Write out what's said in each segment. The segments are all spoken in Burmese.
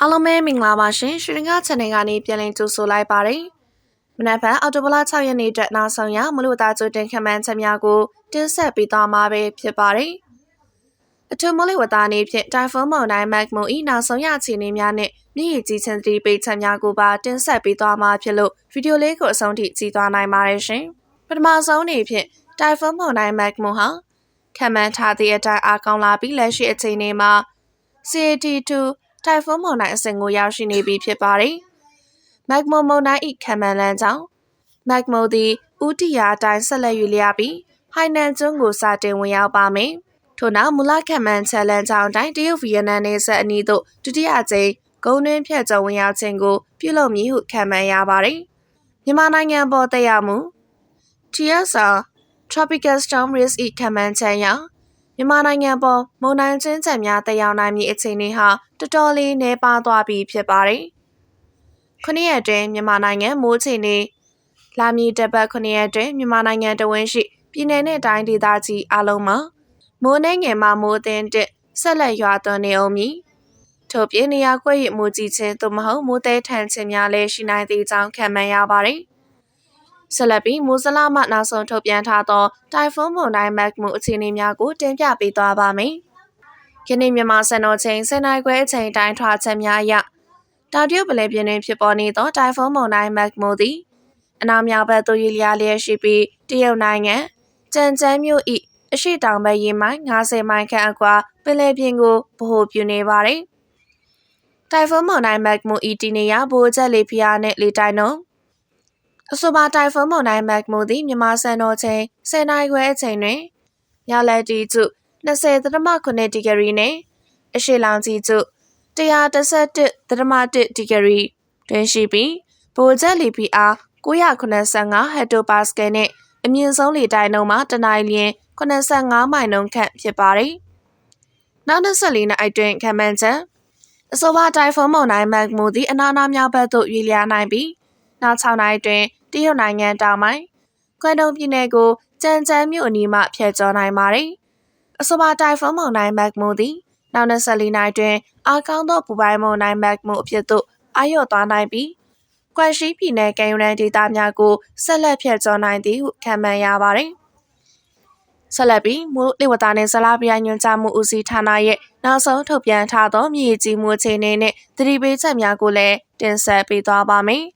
အားလုံးပဲမင်္ဂလာပါရှင်ရွှေရင်းကား channel ကနေပြန်လည်ကြိုဆိုလိုက်ပါတယ်မနက်ဖြန်အော်တိုဘလ6ရက်နေ့အတွက်နောက်ဆုံးရမလို့သားကျိုတင်ခမန်းချက်များကိုတင်ဆက်ပေးသွားမှာပဲဖြစ်ပါတယ်အထူးမလေးဝတာနေဖြင့်တိုင်ဖုန်းမုန်တိုင်းမက်မွန်ဤနောက်ဆုံးရအခြေအနေများနဲ့မြင့်ရည်ကြီးချင်းသတိပေးချက်များကိုပါတင်ဆက်ပေးသွားမှာဖြစ်လို့ဗီဒီယိုလေးကိုအဆုံးထိကြည့်သွားနိုင်ပါတယ်ရှင်ပထမဆုံးအနေဖြင့်တိုင်ဖုန်းမုန်တိုင်းမက်မွန်ဟာခံမှန်းထားသည့်အတိုင်းအားကောင်းလာပြီးလက်ရှိအခြေအနေမှာ CAT2 တိုင်ဖုန်းမုန်တိုင်းအဆင့်ကိုရောက်ရှိနေပြီဖြစ်ပါတယ်။မက်မိုမုန်တိုင်း၏ခံမှန်းလမ်းကြောင့်မက်မိုသည်ဥတီယာအတိုင်းဆက်လက်၍လျားပြီးဟိုင်နန်ကျွန်းကိုစတင်ဝင်ရောက်ပါမယ်။ထို့နောက်မူလခံမှန်းချက်လမ်းကြောင်းတိုင်းတရုတ်ဗီယက်နမ်နယ်စပ်အနီးသို့ဒုတိယကြိမ်ဂုံတွင်းဖြတ်ကျော်ဝင်ရောက်ခြင်းကိုပြုလုပ်မည်ဟုခံမှန်းရပါတယ်။မြန်မာနိုင်ငံပေါ်တက်ရောက်မှု TSR Tropical Storm Risk ၏ခံမှန်းချက်အရ မြန်မာနိုင်ငံပေါ်မုန်တိုင်းချင်းချက်များတက်ရောက်နိုင်မည့်အခြေအနေဟာတော်တော်လေးနှဲပါသွားပြီဖြစ်ပါတယ်။ခုနှစ်ရက်အတွင်းမြန်မာနိုင်ငံမိုးချိန်နေလာမည်တပတ်ခုနှစ်ရက်အတွင်းမြန်မာနိုင်ငံတဝန်းရှိပြည်내နဲ့တိုင်းဒေသကြီးအလုံးမှာမိုးနှဲငယ်မှမိုးသင်းတက်ဆက်လက်ရွာသွန်းနေအောင်မည်။ထို့ပြင်နေရာကွက်ရမိုးကြီးခြင်းသို့မဟုတ်မိုးသေးထန်ခြင်းများလည်းရှိနိုင်သေးကြောင်းခံမှန်းရပါတယ်။ ဆက်လက်ပြီးမူဆလာမှနောက်ဆုံးထုတ်ပြန်ထားသောတိုင်ဖုန်းမုန်တိုင်းမက်မှုအခြေအနေများကိုတင်ပြပေးသွားပါမယ်။ယနေ့မြန်မာစံတော်ချိန်စနေခွဲအချိန်တိုင်းထွာချက်များအရတာတရုတ်ပလဲပြင်းတွင်ဖြစ်ပေါ်နေသောတိုင်ဖုန်းမုန်တိုင်းမက်မှုသည်အနောက်မြောက်ဘက်သို့ရွေ့လျားလျက်ရှိပြီးတရုတ်နိုင်ငံကြံကျန်းမြို့၏အရှိတောင်ဘက်ရေမိုင်90မိုင်ခန့်အကွာပင်လယ်ပြင်ကိုဗဟိုပြုနေပါသည်။တိုင်ဖုန်းမုန်တိုင်းမက်မှုဤတီနေရဘိုးချက်လေဖျားနှင့်လေတိုင်နှုန်း အဆိုပါတိုင်ဖုန်းမုန်တိုင်းမက်မိုသည်မြန်မာစံတော်ချိန်10နာရီခွဲအချိန်တွင်ညလက်တီကျ20.8ဒီဂရီနှင့်အရှိလောင်ကြီးကျ111.1ဒီဂရီတွင်ရှိပြီးဗိုလ်ချက်လီပီအား985ဟက်တိုပါစကယ်နှင့်အမြင့်ဆုံးလေတိုက်နှုန်းမှာတနင်္လာလျင်85မိုင်နှုန်းခန့်ဖြစ်ပါသည်။နောက်24နှစ်အတွင်းခံမှန်းချက်အဆိုပါတိုင်ဖုန်းမုန်တိုင်းမက်မိုသည်အနာနာမြောက်ဘက်သို့ရွေ့လျားနိုင်ပြီး နောက်6နှစ်အတွင်းတရုတ်နိုင်ငံတောင်ပိုင်းကွမ်တုံပြည်နယ်ကိုကြံကြမ်းမြို့အနီးမှဖျက်ကျော်နိုင်ပါတယ်။အဆိုပါတိုင်ဖုန်းမုန်တိုင်းမက်မိုသည်နောက်24နှစ်အတွင်းအားကောင်းသောပူပိုင်းမုန်တိုင်းမက်မိုအဖြစ်သို့အာရုံသွားနိုင်ပြီးကွမ်ရှိပြည်နယ်ကံယူရန်ဒေသများကိုဆက်လက်ဖျက်ကျော်နိုင်သည်ဟုခံမှန်းရပါတယ်။ဆက်လက်ပြီးမိုးလေဝသနဲ့ဇလာပြညွှန်ကြားမှုဦးစီးဌာနရဲ့နောက်ဆုံးထုတ်ပြန်ထားသောမြေကြီးမှုအခြေအနေနဲ့သတိပေးချက်များကိုလည်းတင်ဆက်ပေးသွားပါမယ်။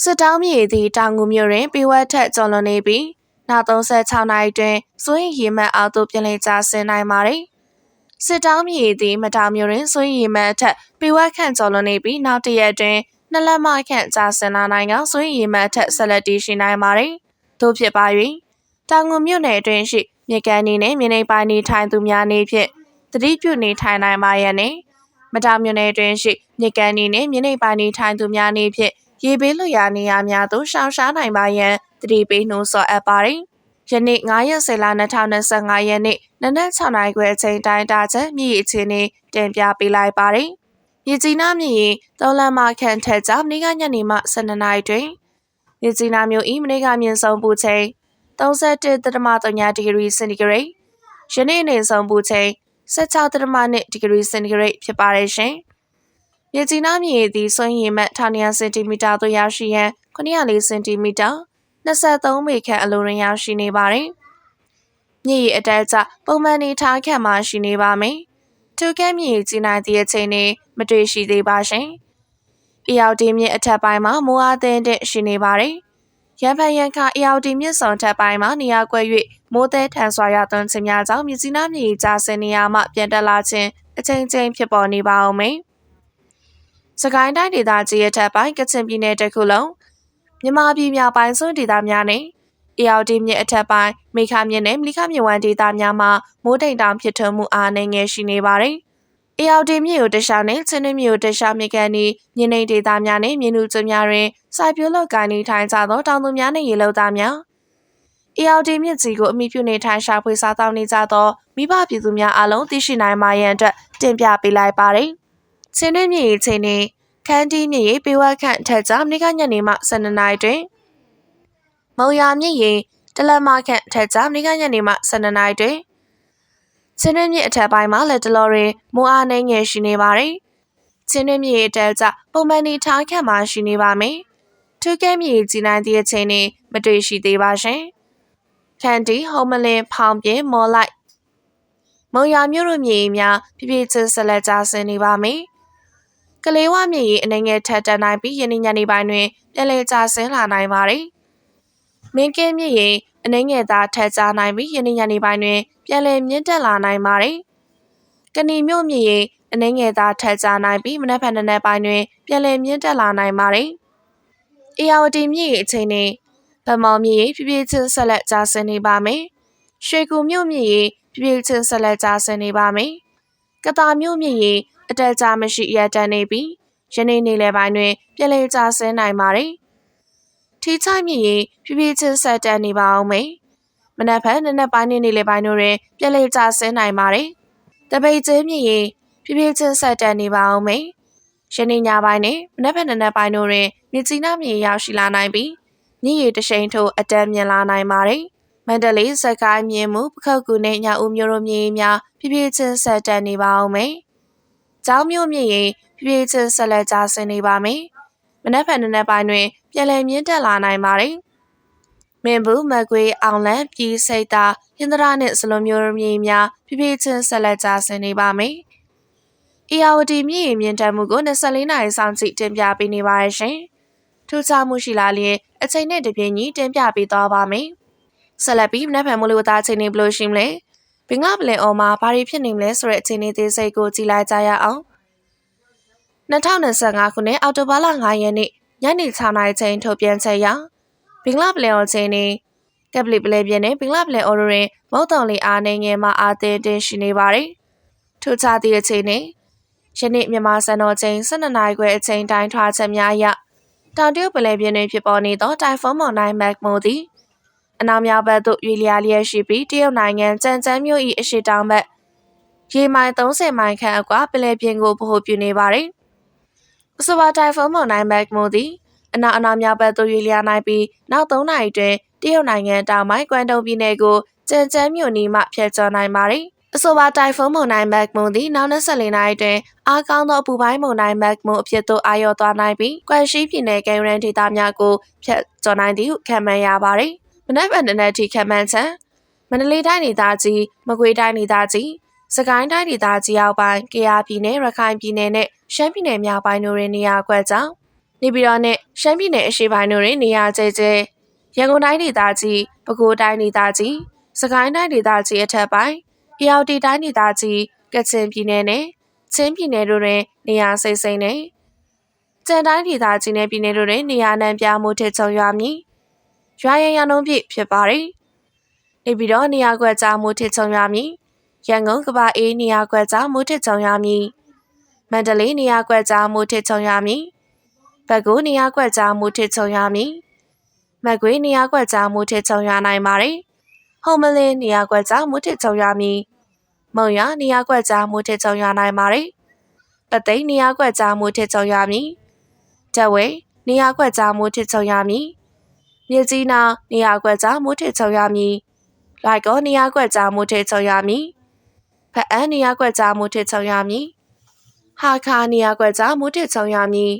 စစ်တောင်းမြေသည့်တောင်ငူမြို့တွင်ပေဝက်ထက်ကျော်လွန်နေပြီးနောက်36နာရီတွင်စိုးရင်ရေမှတ်အောက်သို့ပြန်လည်ကျဆင်းနိုင်ပါသည်စစ်တောင်းမြေသည့်မတောင်မြို့တွင်စိုးရင်ရေမှတ်အထက်ပေဝက်ခန့်ကျော်လွန်နေပြီးနောက်တရက်တွင်နှစ်လက်မခန့်ကျဆင်းလာနိုင်ကစိုးရင်ရေမှတ်အထက်ဆက်လက်တည်ရှိနိုင်ပါသည်သို့ဖြစ်ပါ၍တောင်ငူမြို့နယ်အတွင်းရှိမြေကန်နေနှင့်မြေနေပိုင်းနေထိုင်သူများနေဖြင့်တတိပြုနေထိုင်နိုင်ပါရန်နှင့်မတောင်မြို့နယ်အတွင်းရှိမြေကန်နေနှင့်မြေနေပိုင်းနေထိုင်သူများနေဖြင့် ရေဘေးလွတ်ရာနေရာများသို့ရှောင်ရှားနိုင်ပါရန်တတိပေးနှိုးဆော်အပ်ပါတယ်။ယနေ့9ရက်10လ2025ရက်နေ့နနက်6နာရီခွဲအချိန်တိုင်းတာချက်မြည်အခြေအနေတင်ပြပေးလိုက်ပါတယ်။ရေကြီးနားမြည်ရင်သုံးလမ်းမခန့်ထက်ကြောင့်နေ့ကညနေမှ12နာရီတွင်ရေကြီးနားမြို့ဤမနေ့ကမြင့်ဆုံးပူချိန်31.3ဒီဂရီစင်တီဂရိတ်ယနေ့နေ့ဆုံးပူချိန်16.2ဒီဂရီစင်တီဂရိတ်ဖြစ်ပါတယ်ရှင်။ မြေကြီးနားမြေသည်စွန့်ရည်မှတ်1200စင်တီမီတာသို့ရောက်ရှိရန်904စင်တီမီတာ23ပေခန့်အလိုတွင်ရောက်ရှိနေပါသည်။မြေရည်အတက်ကျပုံမှန်နေထားခန့်မှရှိနေပါမယ်။ထိုကဲမြေကြီးနိုင်သည့်အချိန်တွင်မတွေ့ရှိသေးပါရှင်။အရောက်ဒီမြစ်အထက်ပိုင်းမှာမိုးအားသင်းတဲ့ရှိနေပါသည်။ရန်ဖန်ရန်ခအရောက်ဒီမြစ်ဆောင်ထက်ပိုင်းမှာနေရာကွက်၍မိုးသည်ထန်စွာရသွန်းခြင်းများကြောင့်မြကြီးနားမြေကျဆင်းနေရမှပြန်တက်လာခြင်းအချိန်ချင်းဖြစ်ပေါ်နေပါအောင်မယ်။ စကိုင်းတိုင်းဒေသကြီးရဲ့ထပ်ပိုင်းကချင်ပြည်နယ်တခုလုံးမြန်မာပြည်မြောက်ပိုင်းစွန်းဒေသများနဲ့အေအော်ဒီမြစ်အထက်ပိုင်းမိခမြစ်နဲ့မလိခမြစ်ဝမ်းဒေသများမှာမိုးတိမ်တောင်ဖြစ်ထွန်းမှုအားနည်းငယ်ရှိနေပါတယ်။အေအော်ဒီမြစ်ကိုတခြားနဲ့ချင်းနှမြစ်ကိုတခြားမြစ်ကန်ဤမြင်းနေဒေသများနဲ့မြင်းနူကျွများတွင်စိုက်ပျိုးလုပ်ကိုင်နေထိုင်ကြသောတောင်သူများနဲ့ရေလုံသားများအေအော်ဒီမြစ်ကြီးကိုအမိပြုနေထိုင်ရှာဖွေစားတောင်းနေကြသောမိဘပြည်သူများအလုံးသိရှိနိုင်မှရန်အတွက်တင်ပြပေးလိုက်ပါတယ်။ ချင်းတွင်းမြေရေးချိန်နေခန်းတီးမြေရေးပေဝက်ခန့်ထက်ကြောင့်နေ့ကညနေမှ12နာရီတွင်မုံရမြေရေးတလက်မခန့်ထက်ကြောင့်နေ့ကညနေမှ12နာရီတွင်ချင်းတွင်းမြေအထက်ပိုင်းမှာလက်တလော်တွင်မိုးအားနှင်းငယ်ရှိနေပါသည်ချင်းတွင်းမြေတဲကြပုံမှန်နေထားခံမှရှိနေပါမယ်ထူးကဲမြေကြီးနိုင်တဲ့အချိန်နဲ့မတွေ့ရှိသေးပါရှင်ခန်တီဟ ோம் မလင်ဖောင်ပြင်းမော်လိုက်မုံရမြို့တို့မြေများပြပြချင်းဆက်လက်ကြဆင်းနေပါမယ် ကလေးဝမြေကြီးအနေငယ်ထက်တန်နိုင်ပြီးယနေ့ညနေပိုင်းတွင်ပြန်လည်ကြဆင်းလာနိုင်ပါတယ်မင်းကင်းမြေကြီးအနေငယ်သားထက်ကြနိုင်ပြီးယနေ့ညနေပိုင်းတွင်ပြန်လည်မြင့်တက်လာနိုင်ပါတယ်ကဏီမြို့မြေကြီးအနှင်းငယ်သားထက်ကြနိုင်ပြီးမနက်ဖြန်နက်ပိုင်းတွင်ပြန်လည်မြင့်တက်လာနိုင်ပါတယ်။အေယာဝတီမြစ်အချိန်နဲ့ဗမော်မြစ်ဖြည်းဖြည်းချင်းဆက်လက်ကျဆင်းနေပါမယ်။ရွှေကူမြို့မြစ်ဖြည်းဖြည်းချင်းဆက်လက်ကျဆင်းနေပါမယ်။ကတာမြို့မြစ်အတက်ကြမရှိရတန်နေပြီးယနေ့နေ့လယ်ပိုင်းတွင်ပြန်လည်ကျဆင်းနိုင်ပါတယ်။ထီချိုက်မြစ်ဖြည်းဖြည်းချင်းဆက်တက်နေပါအောင်မယ်။မနက်ဖြန်နက်နက်ပိုင်းနေ့နေ့လယ်ပိုင်းတို့တွင်ပြန်လည်ကျဆင်းနိုင်ပါတယ်။တပိတ်ကျင်းမြစ်ဖြည်းဖြည်းချင်းဆက်တက်နေပါအောင်မေ။ယနေ့ညပိုင်းနဲ့မနက်ဖြန်နက်ပိုင်းတို့တွင်မြစ်ကြီးနားမြေရောက်ရှိလာနိုင်ပြီးမြစ်ရည်တရှိန်ထိုးအတန်းမြင်လာနိုင်ပါတယ်။မန္တလေးစကိုင်းမြင်းမှုပခုတ်ကူနဲ့ညဦးမျိုးတို့မြေများဖြည်းဖြည်းချင်းဆက်တက်နေပါအောင်မေ။ ကျောင်းမျိုးမြေရင်ဖြည်းဖြည်းချင်းဆက်လက်ကျဆင်းနေပါမယ်။မနက်ဖြန်နက်ပိုင်းတွင်ပြန်လည်မြင့်တက်လာနိုင်ပါတယ်။မင်းဘူးမကွေးအောင်လန်းပြည်စိတ်သာဟင်္ဒရာနှင့်စလုံးမျိုးမြေများဖြည်းဖြည်းချင်းဆက်လက်ကျဆင်းနေပါမယ်။အေယာဝတီမြင့်ရင်မြင့်တက်မှုကို24နာရီစောင့်ကြည့်တင်ပြပေးနေပါရရှင်။ထူးခြားမှုရှိလာလျင်အချိန်နဲ့တပြေးညီတင်ပြပေးသွားပါမယ်။ဆက်လက်ပြီးနက်ဖန်မိုးလေဝသအချိန်တွေဘယ်လိုရှိမလဲ။ ဘင်္ဂပလင်အော်မှာဘာတွေဖြစ်နေမလဲဆိုတဲ့အချိန်လေးသေးစိတ်ကိုကြည့်လိုက်ကြရအောင်။2025ခုနှစ်အောက်တိုဘာလ9ရက်နေ့ညနေ6နာရီချိန်ထုတ်ပြန်ချက်အရဘင်္ဂလားပလင်အော်ချိန်နေကပလီပလဲပြင်းနဲ့ဘင်္ဂလားပလင်အော်တွင်မုတ်တုံလေးအားနေငယ်မှာအာသေးတင်ရှိနေပါတယ်။ထူးခြားသည့်အချိန်နဲ့ယနေ့မြန်မာစံတော်ချိန်12နာရီခွဲအချိန်တိုင်းထွာချက်များအရတောင်တရုတ်ပလဲပြင်းတွင်ဖြစ်ပေါ်နေသောတိုင်ဖွန်းမုန်တိုင်းမက်မိုသည် အနောက်မြောက်ဘက်သို့ရွေ့လျားလျက်ရှိပြီးတရုတ်နိုင်ငံကြံကျန်းမြို့၏အရှေ့တောင်ဘက်ရေမိုင်30မိုင်ခန့်အကွာပလဲပြင်းကိုဗဟိုပြုနေပါသည်။အဆိုပါတိုင်ဖွန်းမုန်တိုင်းမက်မိုသည်အနောက်အနောက်မြောက်ဘက်သို့ရွေ့လျားနိုင်ပြီးနောက်3နာရီတွင်တရုတ်နိုင်ငံတောင်ပိုင်းကွမ်တုံပြည်နယ်ကိုကြံကျန်းမြို့နီးမှဖျက်ချော်နိုင်ပါသည်။အဆိုပါတိုင်ဖွန်းမုန်တိုင်းမက်မွန်သည်နောက်24နာရီတွင်အားကောင်းသောအပူပိုင်းမုန်တိုင်းမက်မွန်အဖြစ်သို့အာရောသွားနိုင်ပြီးကွမ်ရှိပြည်နယ်ကင်ရန်ဒေသများကိုဖျက်ကျော်နိုင်သည်ဟုခံမှန်းရပါသည်။မ နက်ဖြန်တနက်ထိခံမှန်းချက်မန္တလေးတိုင်းဒေသကြီးမကွေးတိုင်းဒေသကြီးစကိုင်းတိုင်းဒေသကြီးအောက်ပိုင်းကယားပြည်နယ်ရခိုင်ပြည်နယ်နဲ့ရှမ်းပြည်နယ်မြောက်ပိုင်းတို့တွင်နေရာကွက်ကြောင်းနေပြည်တော်နဲ့ရှမ်းပြည်နယ်အရှေ့ပိုင်းတို့တွင်နေရာကျကျရန်ကုန်တိုင်းဒေသကြီးပဲခူးတိုင်းဒေသကြီးစကိုင်းတိုင်းဒေသကြီးအထက်ပိုင်း။ရောက်တီတိုင်းဒေသကြီးကချင်ပြည်နယ်နဲ့ချင်းပြည်နယ်တို့တွင်နေရာစိတ်စိမ့်နေ။ကျန်တိုင်းဒေသကြီးနဲ့ပြည်နယ်တို့တွင်နေရာနှံပြမှုထစ်ချုံရွာမည်။ ရွာရန်ရန်လုံးပြည့်ဖြစ်ပါသည်။နေပြီးတော့နေရာကွက်ကြားမှုထစ်ချုံရွာမည်။ရန်ကုန်ကဘာအေးနေရာကွက်ကြားမှုထစ်ချုံရွာမည်။မန္တလေးနေရာကွက်ကြားမှုထစ်ချုံရွာမည်။ဘက်ကူနေရာကွက်ကြားမှုထစ်ချုံရွာမည်။မကွေးနေရာကွက်ကြားမှုထစ်ချုံရွာနိုင်ပါသည်။ဟုံမလင်းနေရာကွက်ကြားမှုထစ်ချုံရွာမည်။မုံရနေရာကွက်ကြားမူထစ်ချုံရနိုင်ပါတယ်။ပသိမ်နေရာကွက်ကြားမူထစ်ချုံရမည်။တဝဲနေရာကွက်ကြားမူထစ်ချုံရမည်။ မြကြီးနာနေရာကွက်ကြားမူထစ်ချုံရမည်။လိုက်ကောနေရာကွက်ကြားမူထစ်ချုံရမည်။ဖအန်းနေရာကွက်ကြားမူထစ်ချုံရမည်။ဟာခါနေရာကွက်ကြားမူထစ်ချုံရမည်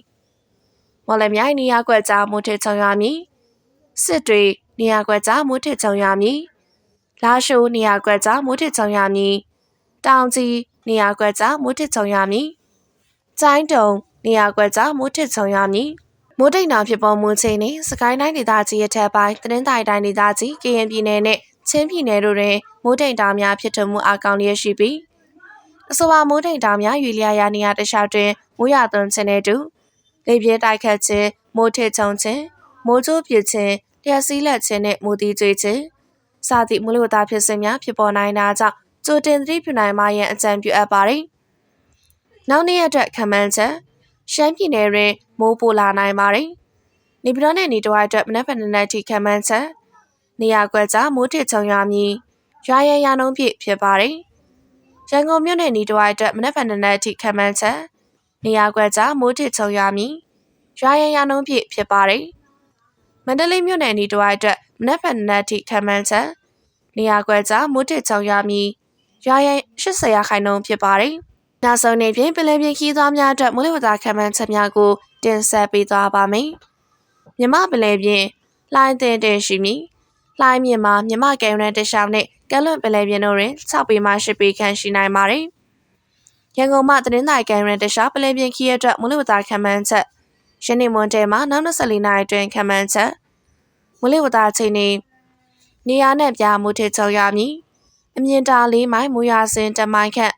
။မော်လမြိုင်နေရာကွက်ကြားမူထစ်ချုံရမည်။စစ်တွေနေရာကွက်ကြားမူထစ်ချုံရမည်။လာရှိုးနေရာကွက်ကြားမူထစ်ချုံရမည်။တောင်ကြီးနေရာကွက်ကြားမိုးထစ်ချုံရမည်။ကျိုင်းတုံနေရာကွက်ကြားမိုးထစ်ချုံရမည်။ မိုးတိတ်နာဖြစ်ပေါ်မှုချိန်နဲ့စကိုင်းတိုင်းဒေသကြီးရဲ့ထက်ပိုင်းသတင်းတိုင်တိုင်းဒေသကြီးကရင်ပြည်နယ်နဲ့ချင်းပြည်နယ်တို့တွင်မိုးတိတ်တာများဖြစ်ထွန်းမှုအကောင်လျက်ရှိပြီးအဆိုပါမိုးတိတ်တာများရွေလျာရာနေရာတခြားတွင်မိုးရသွန်းခြင်းနဲ့တူလေပြင်းတိုက်ခတ်ခြင်းမိုးထစ်ချုံခြင်းမိုးကြိုးပြခြင်းလျှက်စီးလက်ခြင်းနဲ့မိုးတီးကျွေးခြင်းစသည့်မူလဝတ္တဖြစ်စဉ်များဖြစ်ပေါ်နိုင်တာကြောင့်ကြိုတင်သတိပြုနိုင်မှရန်အကြံပြုအပ်ပါတယ်။နောက်နေ့အတွက်ခံမှန်းချက်ရှမ်းပြည်နယ်တွင် မိုးပိုလာနိုင်ပါတယ်။နေပြည်တော်နဲ့နေတော်အတွက်မနက်ဖြန်နေ့ထိခံမှန်းချက်နေရာကွက်ကြားမိုးထစ်ချုံရွာမည်ရွာရရနှုံးပြည့်ဖြစ်ပါတယ်။ရန်ကုန်မြို့နယ်နေတော်အတွက်မနက်ဖြန်နေ့ထိခံမှန်းချက်နေရာကွက်ကြားမိုးထစ်ချုံရွာမည်ရွာရရနှုံးပြည့်ဖြစ်ပါတယ်။မန္တလေးမြို့နယ်နေတော်အတွက်မနက်ဖြန်နေ့ထိခံမှန်းချက်နေရာကွက်ကြားမိုးထစ်ချုံရွာမည်ရွာရဲ့80ရာခိုင်နှုန်းဖြစ်ပါတယ် နောက်ဆုံးနေ့ဖြင့်ပင်လယ်ပြင်ခီးသွားများအတွက်မိုးလေဝသခန့်မှန်းချက်များကိုတင်ဆက်ပေးသွားပါမယ်။မြမပင်လယ်ပြင်လှိုင်းတင်တင်ရှိမည်။လှိုင်းမြင့်မှာမြမကဲရန်တရှောင်းနှင့်ကဲလွန်ပင်လယ်ပြင်တို့တွင်6ပေမှ10ပေခန့်ရှိနိုင်ပါတယ်။ရန်ကုန်မှသတင်းတိုင်ကဲရန်တရှောင်းပင်လယ်ပြင်ခီးရအတွက်မိုးလေဝသခန့်မှန်းချက်ယနေ့မွန်တဲမှာနောက်24နာရီအတွင်းခန့်မှန်းချက်မိုးလေဝသချိန်နေနေရာနဲ့ပြာမူထချုံရမည်။အမြင့်တာလေးမိုင်မူရစင်တမိုင်ခန့်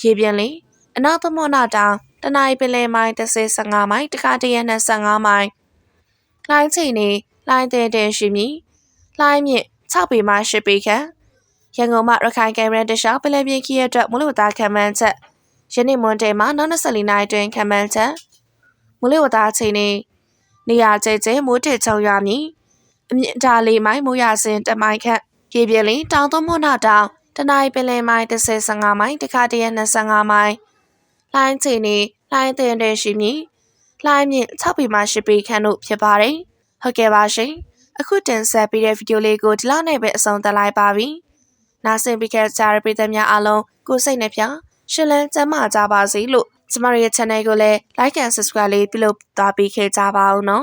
ရေပြင်းလေအနောက်သမုဒ္ဒတောင်တနအီပင်လယ်မိုင်35မိုင်တခါတရ25မိုင်လိုင်းချိန်နေလိုင်းတဲ့တဲ့ရှိမည်လိုင်းမြင့်6ပေမှ10ပေခန့်ရန်ကုန်မှရခိုင်ကင်မရာတခြားပင်လယ်ပြင်ခီးရအတွက်မလို့သားခံမှန်းချက်ယနေ့မွန်တဲမှာနောက်24နာရီတွင်ခံမှန်းချက်မလို့သားချိန်နေနေရာကျကျမိုးထချုံရမည်အမြင့်တာလေးမိုင်မိုးရစင်တမိုင်ခန့်ပြေပြင်းလင်းတောင်သွမွနာတောင် တနအီပင်လယ်မိုင်35မိုင်တခါတရ25မိုင်လိုင်းချိန်နေလိုင်းတဲ့တဲ့ရှိမည်လိုင်းမြင့်6ပေမှ10ပေခန့်တို့ဖြစ်ပါတယ်ဟုတ်ကဲ့ပါရှင်အခုတင်ဆက်ပေးတဲ့ဗီဒီယိုလေးကိုဒီလောက်နဲ့ပဲအဆုံးသတ်လိုက်ပါပြီနားဆင်ပြီးခဲ့ကြတဲ့ပရိသတ်များအားလုံးကိုစိတ်နှပြရှင်လန်းကျမ်းမာကြပါစေလို့ကျမတို့ရဲ့ channel ကိုလည်း like and subscribe လေးပြုလုပ်သွားပေးခဲ့ကြပါဦးနော်